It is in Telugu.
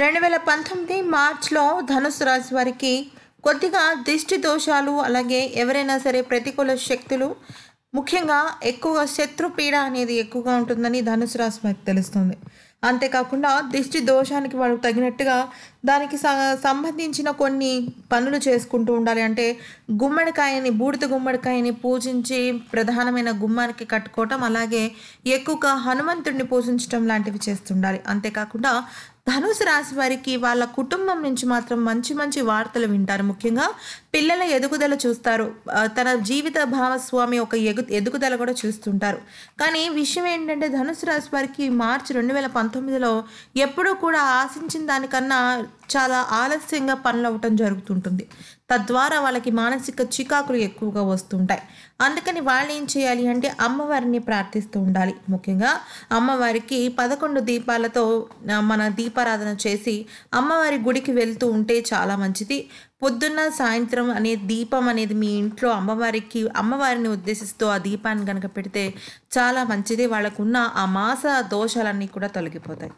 రెండు వేల పంతొమ్మిది మార్చ్లో ధనుసు రాశి వారికి కొద్దిగా దిష్టి దోషాలు అలాగే ఎవరైనా సరే ప్రతికూల శక్తులు ముఖ్యంగా ఎక్కువగా శత్రుపీడ అనేది ఎక్కువగా ఉంటుందని ధనుసు రాశి వారికి తెలుస్తుంది. అంతేకాకుండా దిష్టి దోషానికి వాడు తగినట్టుగా దానికి సంబంధించిన కొన్ని పనులు చేసుకుంటూ ఉండాలి. అంటే గుమ్మడికాయని బూడిద గుమ్మడికాయని పూజించి ప్రధానమైన గుమ్మానికి కట్టుకోవటం అలాగే ఎక్కువగా హనుమంతుడిని పూజించడం లాంటివి చేస్తుండాలి. అంతేకాకుండా ధనుసు రాశి వారికి వాళ్ళ కుటుంబం నుంచి మాత్రం మంచి మంచి వార్తలు వింటారు. ముఖ్యంగా పిల్లల ఎదుగుదల చూస్తారు. తన జీవిత భాగస్వామి ఒక ఎగు ఎదుగుదల కూడా చూస్తుంటారు. కానీ విషయం ఏంటంటే ధనుసు రాశి వారికి మార్చి రెండు వేల పంతొమ్మిదిలో ఎప్పుడూ కూడా ఆశించిన దానికన్నా చాలా ఆలస్యంగా పనులు అవ్వటం జరుగుతుంటుంది. తద్వారా వాళ్ళకి మానసిక చికాకులు ఎక్కువగా వస్తుంటాయి. అందుకని వాళ్ళు ఏం చేయాలి అంటే అమ్మవారిని ప్రార్థిస్తూ ఉండాలి. ముఖ్యంగా అమ్మవారికి పదకొండు దీపాలతో మన దీప దీపారాధన చేసి అమ్మవారి గుడికి వెళ్తూ ఉంటే చాలా మంచిది. పొద్దున్న సాయంత్రం అనే దీపం అనేది మీ ఇంట్లో అమ్మవారికి అమ్మవారిని ఉద్దేశిస్తూ ఆ దీపాన్ని కనుక పెడితే చాలా మంచిది. వాళ్ళకున్న ఆ మాస దోషాలన్నీ కూడా తొలగిపోతాయి.